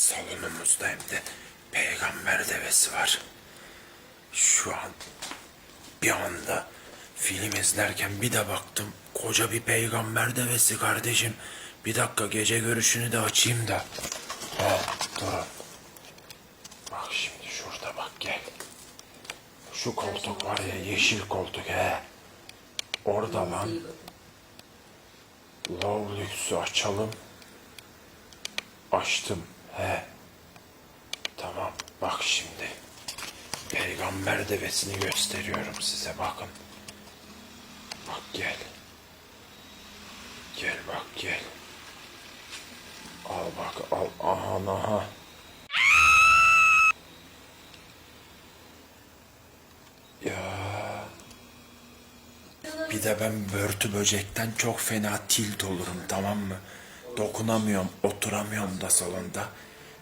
Salonumuzda hem de peygamber devesi var. Şu an bir anda film izlerken bir de baktım koca bir peygamber devesi kardeşim. Bir dakika gece görüşünü de açayım da. Ha durun. Bak şimdi şurada bak gel. Şu koltuk var ya yeşil koltuk he. Orada lan. Love Lüks'ü açalım. Açtım he. Tamam bak şimdi. Peygamber devesini gösteriyorum size bakın. Bak gel. Gel bak gel. Al bak al aha aha. Ya. Bir de ben börtü böcekten çok fena tilt olurum tamam mı? Dokunamıyorum, oturamıyorum da salonda.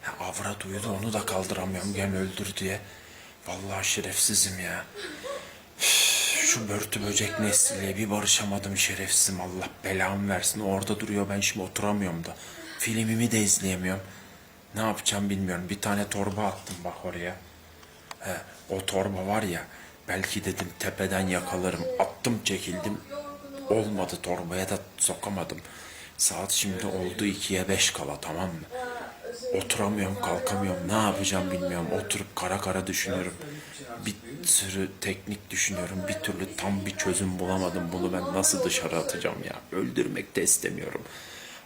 Ha, avrat uyudu onu da kaldıramıyorum gel öldür diye. Vallahi şerefsizim ya. Şu börtü böcek nesliyle bir barışamadım şerefsizim Allah belamı versin. Orada duruyor ben şimdi oturamıyorum da. Filmimi de izleyemiyorum. Ne yapacağım bilmiyorum. Bir tane torba attım bak oraya. He, o torba var ya belki dedim tepeden yakalarım. Attım çekildim. Olmadı torbaya da sokamadım. Saat şimdi oldu ikiye beş kala tamam mı? Oturamıyorum kalkamıyorum ne yapacağım bilmiyorum. Oturup kara kara düşünüyorum. Bir sürü teknik düşünüyorum. Bir türlü tam bir çözüm bulamadım. Bunu ben nasıl dışarı atacağım ya? Öldürmek de istemiyorum.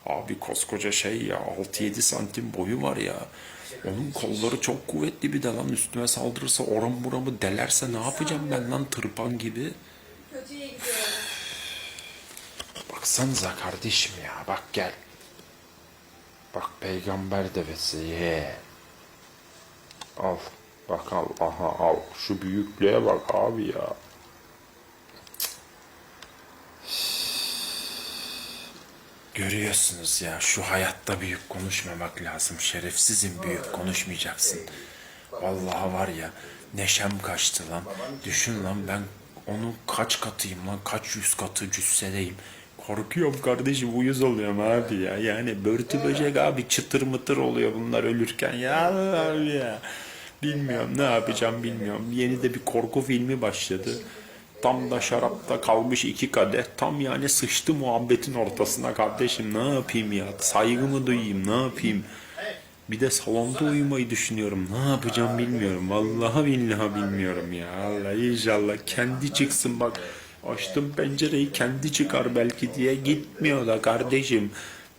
Abi koskoca şey ya 6-7 santim boyu var ya. Onun kolları çok kuvvetli bir de lan üstüme saldırırsa oram buramı delerse ne yapacağım ben lan tırpan gibi. Baksanıza kardeşim ya bak gel. Bak peygamber devesi ye. Al bak al aha al. Şu büyüklüğe bak abi ya. Görüyorsunuz ya şu hayatta büyük konuşmamak lazım. Şerefsizim büyük konuşmayacaksın. Vallahi var ya neşem kaçtı lan. Düşün lan ben onun kaç katıyım lan kaç yüz katı cüssedeyim. Korkuyorum kardeşim uyuz oluyorum abi ya. Yani börtü böcek abi çıtır mıtır oluyor bunlar ölürken ya abi ya. Bilmiyorum ne yapacağım bilmiyorum. Yeni de bir korku filmi başladı. Tam da şarapta kalmış iki kadeh. Tam yani sıçtı muhabbetin ortasına kardeşim. Ne yapayım ya? Saygımı duyayım ne yapayım? Bir de salonda uyumayı düşünüyorum. Ne yapacağım bilmiyorum. Vallahi billahi bilmiyorum ya. Allah inşallah kendi çıksın bak. Açtım pencereyi kendi çıkar belki diye gitmiyor da kardeşim.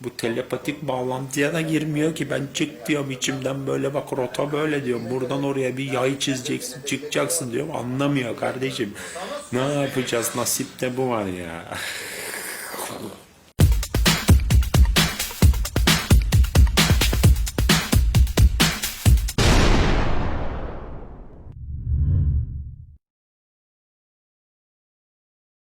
Bu telepatik bağlantıya da girmiyor ki ben çık diyorum içimden böyle bak rota böyle diyorum. Buradan oraya bir yay çizeceksin çıkacaksın diyorum anlamıyor kardeşim. Ne yapacağız nasipte bu var ya.